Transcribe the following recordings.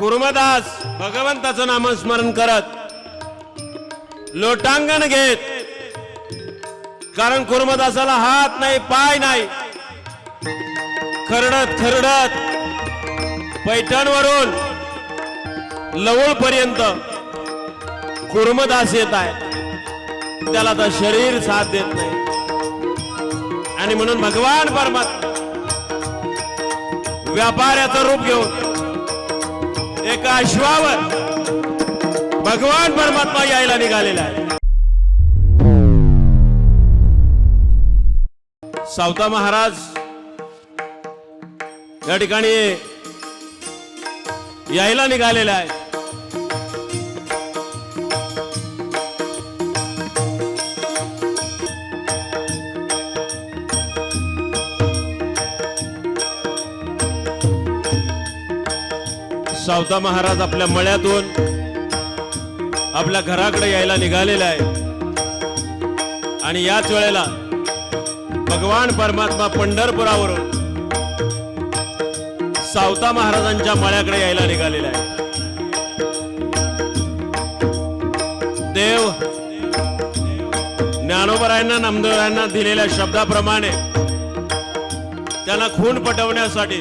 कुर्मदास भगवंताचं नामस्मरण करत लोटांगण घेत. कारण कुर्मदासाला हात नाही पाय नाही. खरडत खरडत पैठणवरून लवळ पर्यंत कुर्मदास येत आहे त्याला तर शरीर साथ देत नाही. आणि म्हणून भगवान परमात्मा व्यापाऱ्याचं रूप घेऊन एका अश्वावर भगवान परमात्मा यायला निघालेला आहे. सावता महाराज या ठिकाणी यायला निघालेला आहे. सावता महाराज आपल्या मळ्यातून आपल्या घराकडे यायला निघालेला आहे. आणि याच वेळेला भगवान परमात्मा पंढरपुरावरून सावता महाराजांच्या मळ्याकडे यायला निघालेला आहे. देव ज्ञानोबरायांना नामदेवरायांना दिलेल्या शब्दाप्रमाणे त्यांना खून पटवण्यासाठी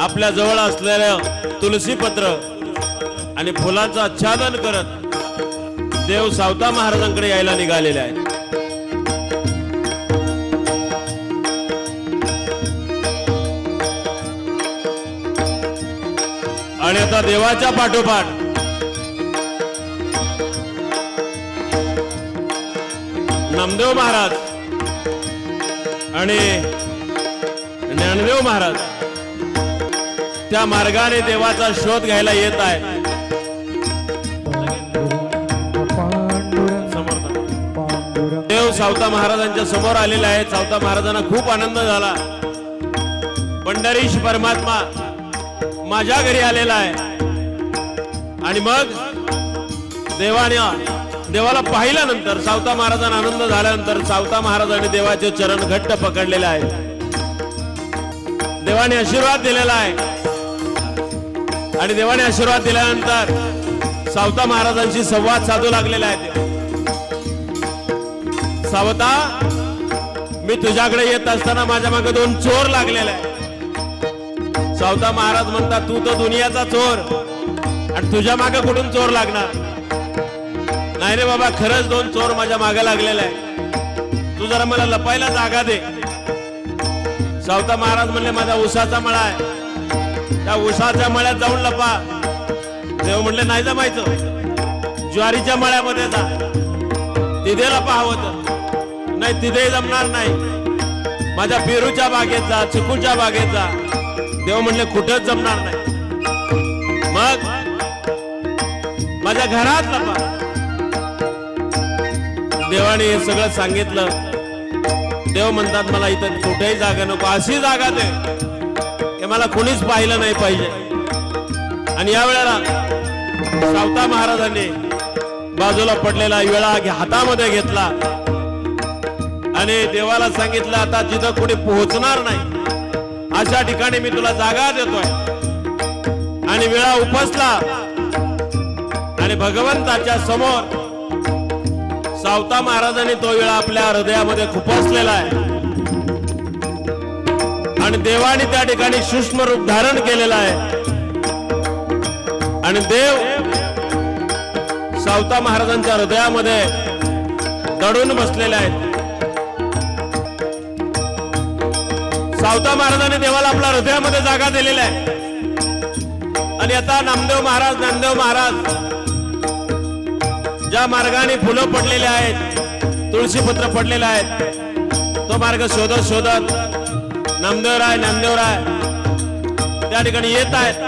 आपल्या जवळ असलेलं तुलसीपत्र आणि फुलांचं आच्छादन करत देव सावता महाराजांकडे यायला निघालेले आहे आणि आता देवाच्या पाठोपाठ नामदेव महाराज आणि ज्ञानदेव महाराज त्या मार्गाने देवाचा शोध घ्यायला येत आहे. देव सावता महाराजांच्या समोर आलेला आहे. सावता महाराजांना खूप आनंद झाला. पंढरीश परमात्मा माझ्या घरी आलेला आहे. आणि मग देवाने देवाला पाहिल्यानंतर सावता महाराजांना आनंद झाल्यानंतर सावता महाराजांनी देवाचे चरण घट्ट पकडलेले आहेत. देवाने आशीर्वाद दिलेला आहे. आणि देवाने आशीर्वाद दिल्यानंतर सावता महाराजांशी संवाद साधू लागलेला आहे. सावता मी तुझ्याकडे येत असताना माझ्या मागे दोन चोर लागलेले आहे सावता महाराज म्हणतात तू तर दुनियाचा चोर आणि तुझ्या मागे कुठून चोर लागणार? नाही रे बाबा खरंच दोन चोर माझ्या मागे लागलेला आहे तू जरा मला लपायला जागा दे. सावता महाराज म्हणले माझा उसाचा मळा आहे. त्या उसाच्या मळ्यात जाऊन लपा. देव म्हणले नाही जमायचं. ज्वारीच्या मळ्यामध्ये जा. तिथे लपा हवं तर. नाही तिथे जमणार नाही. माझ्या पेरूच्या बागेत जा चिकूच्या बागेत जा. देव म्हणले कुठंच जमणार नाही. मग माझ्या घरात लपा. देवाने हे सगळं सांगितलं. देव म्हणतात मला इथं कुठेही जागा नको अशी जागा दे. मला कुणीच पाहिलं नाही पाहिजे. आणि या वेळेला सावता महाराजांनी बाजूला पडलेला वेळा हातामध्ये घेतला. आणि देवाला सांगितलं आता जिथं कुणी पोहोचणार नाही अशा ठिकाणी मी तुला जागा देतोय. आणि वेळा उपसला. आणि भगवंताच्या समोर सावता महाराजांनी तो वेळा आपल्या हृदयामध्ये खुपसलेला आहे. आणि देवाने त्या ठिकाणी सूक्ष्म रूप धारण केलेलं आहे. आणि देव सावता महाराजांच्या हृदयामध्ये दडून बसलेले आहेत. सावता महाराजांनी देवाला आपल्या हृदयामध्ये जागा दिलेल्या आहे. आणि आता नामदेव महाराज नामदेव महाराज ज्या मार्गाने फुलं पडलेले आहेत तुळशीपत्र पडलेले आहेत तो मार्ग शोधत शोधत नामदेवराय नामदेवराय त्या ठिकाणी येत आहेत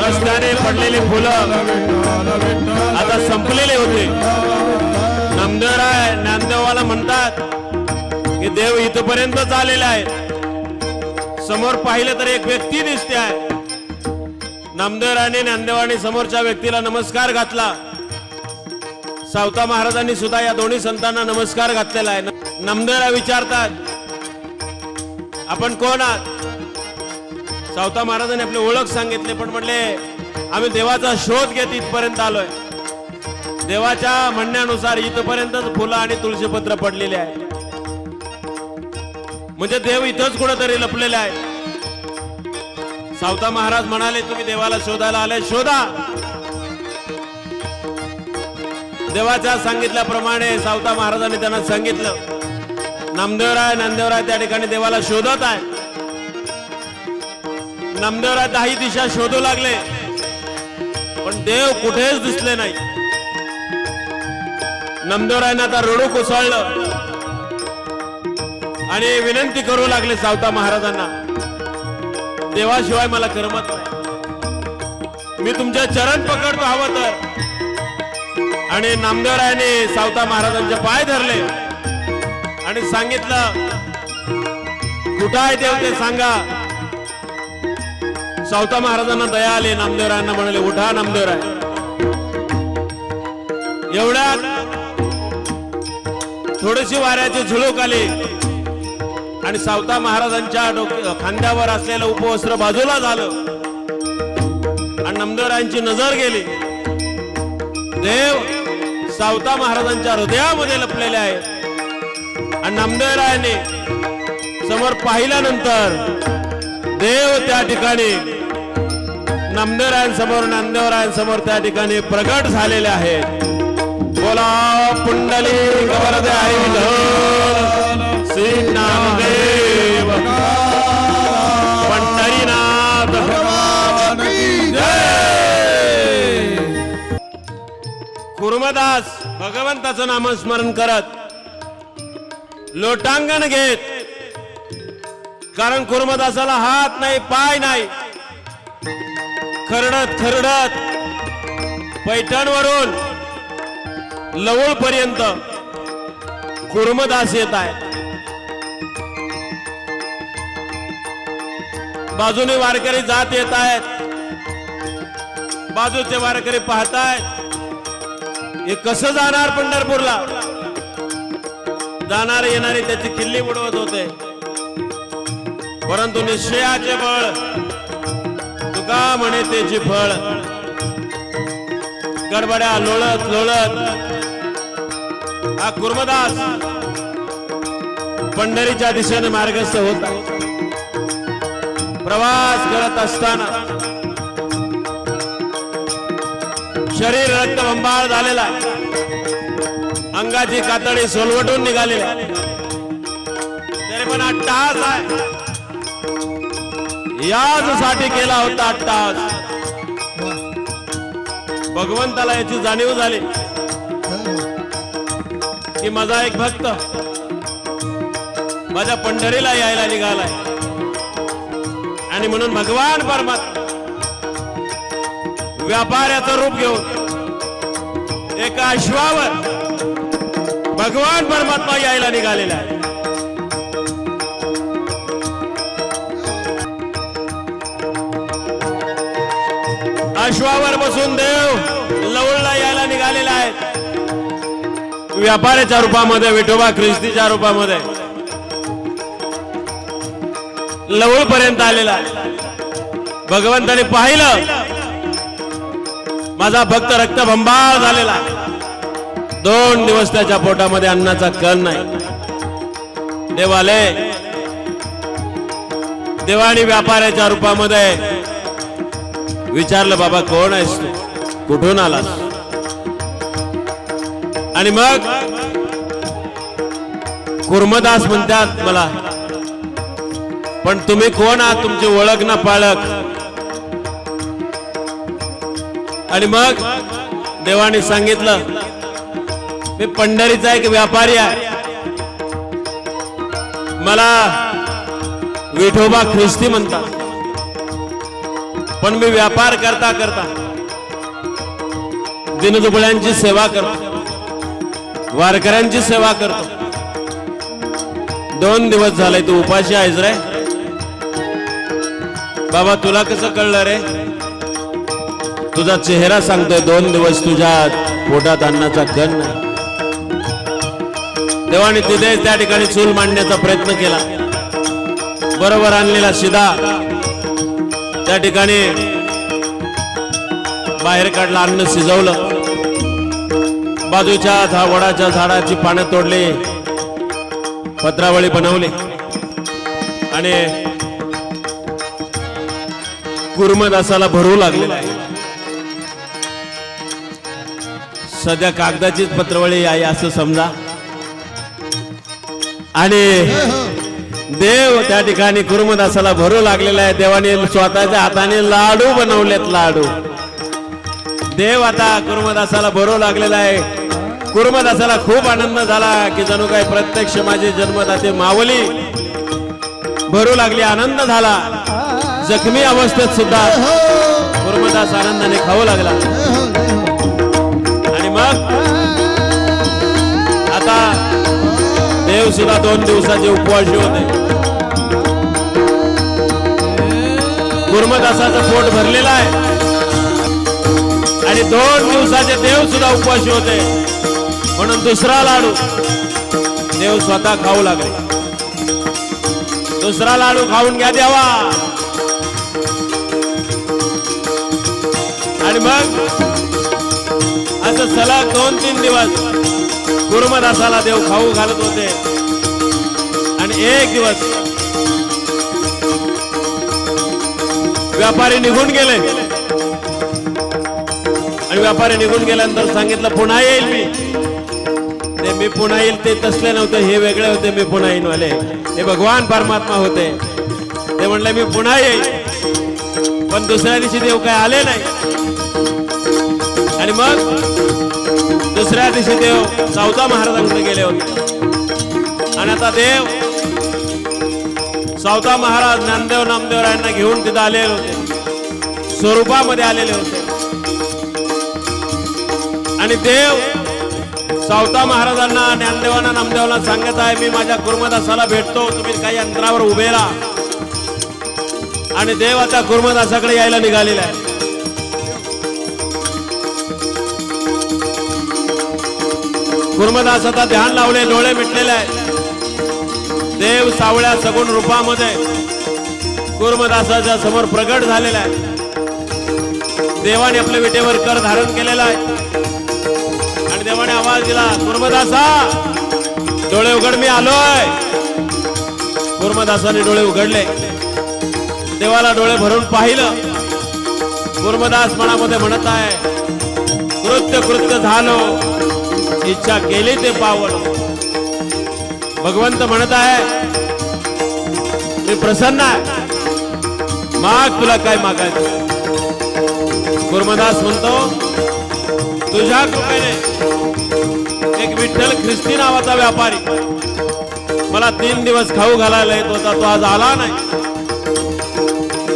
रस्त्याने पडलेली फुलं. आता संपलेले होते. नामदेवराय ज्ञानदेवाला म्हणतात की देव इथपर्यंतच आलेला आहे. समोर पाहिलं तर एक व्यक्ती दिसते आहे. नामदेवराने ज्ञानदेवाने समोरच्या व्यक्तीला नमस्कार घातला. सावता महाराजांनी सुद्धा या दोन्ही संतांना नमस्कार घातलेला आहे. नामदेवरा विचारतात आपण कोण आहात? सावता महाराजांनी आपली ओळख सांगितली पण म्हणले आम्ही देवाचा शोध घेत इथपर्यंत आलोय. देवाच्या म्हणण्यानुसार इथपर्यंतच फुलं आणि तुळशीपत्र पडलेले आहे. म्हणजे देव इथंच कुठंतरी लपलेला आहे. सावता महाराज म्हणाले तुम्ही देवाला शोधायला आले शोधा. देवाच्या सांगितल्याप्रमाणे सावता महाराजांनी त्यांना सांगितलं नामदेवराय नामदेवराय त्या ठिकाणी देवाला शोधत आहे. नामदेवराय दहा दिशा शोधू लागले पण देव कुठेच दिसले नाही. नामदेवरायनं आता रडू कोसळलं. आणि विनंती करू लागले सावता महाराजांना. देवाशिवाय मला करमत नाही. मी तुमच्या चरण पकडतो हवं तर. आणि नामदेवरायाने सावता महाराजांचे पाय धरले. आणि सांगितलं कुठं आहे देव ते सांगा. सावता महाराजांना दया आली नामदेवरायांना म्हणाले उठा नामदेवराय. एवढ्या थोडीशी वाऱ्याची झुळूक आली. आणि सावता महाराजांच्या डोक्या खांद्यावर असलेलं उपवस्त्र बाजूला झालं. आणि नमदेवरायांची नजर गेली. देव सावता महाराजांच्या हृदयामध्ये लपलेले आहे. आणि नामदेवरायाने समोर पाहिल्यानंतर देव त्या ठिकाणी नामदेवरायांसमोर नामदेवरायांसमोर त्या ठिकाणी प्रगट झालेले आहेत. बोला पुंडली गवरदे आई विठ्ठल श्री नामदेव. पंढरीनाथ. कुर्मदास भगवंताचं नामस्मरण करत लोटांगण घेत. कारण कुर्मदासाला हात नाही पाय नाही. खरडत खरडत. पैठणवरून लवळ पर्यंत कुर्मदास येत आहेत. बाजूने वारकरी जात येत आहेत. बाजूचे वारकरी पाहतायत हे कसं जाणार पंढरपूरला? जाणारे येणारे त्याची किल्ली उडवत होते. परंतु निश्चयाचे बळ तुका म्हणे त्याची फळ. गडबड्या लोळत लोळत हा कुर्मदास पंढरीच्या दिशेने मार्गस्थ होता प्रवास करत असताना शरीर रक्तबंबाळ झालेला अंगाची कातडी सोलवटून निघालेली तरी पण अट्टहास आहे. याचसाठी केला होता अट्टहास भगवंताला याची जाणीव झाली. की माझा एक भक्त माझ्या पंढरीला यायला निघालाय. आणि म्हणून भगवान परमात्मा व्यापाऱ्याचं रूप घेऊन एका अश्वावर भगवान परमात्मा यायला निघालेला आहे. अश्वावर बसून देव लवळला यायला निघालेला आहे. व्यापाऱ्याच्या रूपामध्ये विठोबा ख्रिस्तीच्या रूपामध्ये. लवळ पर्यंत आलेला आहे. भगवंताने पाहिलं. माझा भक्त रक्तभंबाळ झालेला दोन दिवस त्याच्या पोटामध्ये अन्नाचा कण नाही. देवाले देवानी व्यापाऱ्याच्या रूपामध्ये विचारलं बाबा कोण आहेस तू? कुठून आलास? आणि मग कुर्मदास म्हणतात मला पण तुम्ही कोण आहात? तुमची ओळख ना पाळख. आणि मग देवाने सांगितलं मी पंढरीचा एक व्यापारी आहे. मला विठोबा ख्रिस्ती म्हणतात. पण मी व्यापार करता करता दिनदुबळ्यांची सेवा करतो. वारकऱ्यांची सेवा करतो. दोन दिवस झाले तू उपाशी आहेस रे. बाबा तुला कसं कळलं रे? तुझा चेहरा सांगतोय दोन दिवस तुझ्या पोटात अन्नाचा कण नाही देवाने तिथे त्या ठिकाणी चूल मांडण्याचा प्रयत्न केला. बरोबर आणलेला शिदा त्या ठिकाणी बाहेर काढला अन्न शिजवलं. बाजूच्या झा वडाच्या झाडाची पानं तोडली. पत्रावळी बनवली. आणि कुर्मदासाला भरू लागले सध्या कागदाचीच पत्रवळी आहे असं समजा. आणि देव त्या ठिकाणी कुर्मदासाला भरू लागलेला आहे. देवाने स्वतःच्या हाताने लाडू बनवलेत लाडू. देव आता कुर्मदासाला भरू लागलेला आहे. कुर्मदासाला खूप आनंद झाला की जणू काय प्रत्यक्ष माझे जन्मदाते मावली भरू लागली आनंद झाला. जखमी अवस्थेत सुद्धा कुर्मदास आनंदाने खाऊ लागला. आणि मग आता देव सुद्धा दोन दिवसाचे उपवाशी होते. कुर्मदासाचं पोट भरलेलं आहे. आणि दोन दिवसाचे देव सुद्धा उपवासी होते. म्हणून दुसरा लाडू. देव स्वतः खाऊ लागले. दुसरा लाडू खाऊन घ्या देवा. आणि मग असं सलग दोन तीन दिवस कुर्मदासाला देव खाऊ घालत होते. आणि एक दिवस व्यापारी निघून गेले. आणि व्यापारी निघून गेल्यानंतर सांगितलं पुन्हा येईल मी. मी पुन्हा येईल ते तसले नव्हते हे वेगळे होते मी पुन्हा येईन वाले हे भगवान परमात्मा होते. ते म्हणले मी पुन्हा येईल पण दुसऱ्या दिवशी देव काय आले नाही. आणि मग दुसऱ्या दिवशी देव सावता महाराजांकडे गेले होते. आणि आता देव सावता महाराज ज्ञानदेव नामदेव यांना घेऊन तिथं आलेले होते. स्वरूपामध्ये आलेले होते. आणि देव सावता महाराजांना ज्ञानदेवांना नामदेवांना सांगत आहे मी माझ्या कुर्मदासाला भेटतो तुम्ही काही अंतरावर उभे राहा. आणि देव आता कुर्मदासाकडे यायला निघालेला आहे. कुर्मदास आता ध्यान लावले डोळे मिटलेले आहेत. देव सावळ्या सगुण रूपामध्ये कुर्मदासाच्या समोर प्रगट झालेला आहे. देवाने आपल्या विटेवर कर धारण केलेला आहे. देवाने आवाज दिला. कुर्मदासा डोळे उघड मी आलोय. कुर्मदासाने डोळे उघडले. देवाला डोळे भरून पाहिलं. कुर्मदास मनामध्ये म्हणत आहे कृत्य कृत्य झालो. इच्छा केली ते पावलो भगवंत म्हणत आहे मी प्रसन्न आहे. माग तुला काय मागायचं? कुर्मदास म्हणतो तुझ्या कृपेने विठ्ठल ख्रिस्ती नावाचा व्यापारी. मला तीन दिवस खाऊ घालायला येत होता तो आज आला नाही.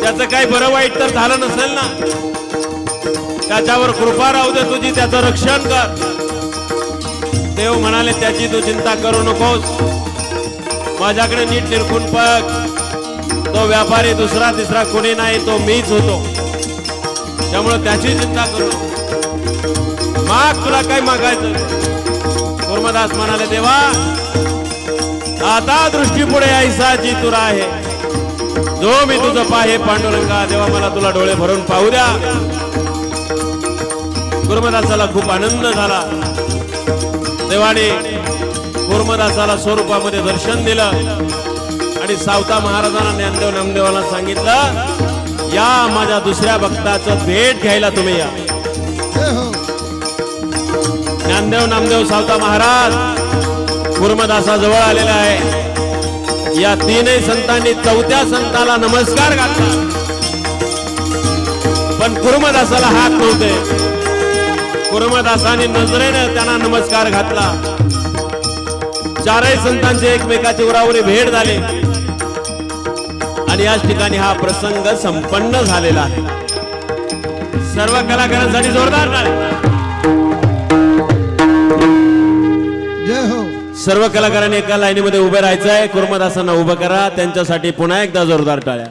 त्याचं काही बरं वाईट तर झालं नसेल ना? त्याच्यावर कृपा राहू दे तुझी त्याचं रक्षण कर. देव म्हणाले त्याची तू चिंता करू नकोस. माझ्याकडे नीट निरखून बघ. तो व्यापारी दुसरा तिसरा कोणी नाही तो मीच होतो. त्यामुळे त्याची चिंता करू माग तुला काय मागायचं? कुर्मदास म्हणाले देवा आता दृष्टी पुढे ऐसाची तुरा आहे. जो मी तुझं पाहे पांडुरंगा देवा मला तुला डोळे भरून पाहू द्या. कुर्मदासाला खूप आनंद झाला. देवाने कुर्मदासाला स्वरूपामध्ये दर्शन दिलं आणि सावता महाराजांना ज्ञानदेव नामदेवाला सांगितलं या माझ्या दुसऱ्या भक्ताचं भेट घ्यायला तुम्ही या. ज्ञानदेव नामदेव सावता महाराज. कुर्मदासा जवळ आलेला आहे. या तीनही संतांनी चौथ्या संताला नमस्कार घातला. पण कुर्मदासाला हात नव्हते. कुर्मदासाने नजरेनं त्यांना नमस्कार घातला. चारही संतांची एकमेकाची उरावरी भेट झाली. आणि याच ठिकाणी हा प्रसंग संपन्न झालेला आहे. सर्व कलाकारांसाठी जोरदार सर्व कलाकारांनी एका लाईनीमध्ये उभे राहायचं आहे कुर्मदासांना उभं करा. त्यांच्यासाठी पुन्हा एकदा जोरदार टाळ्या.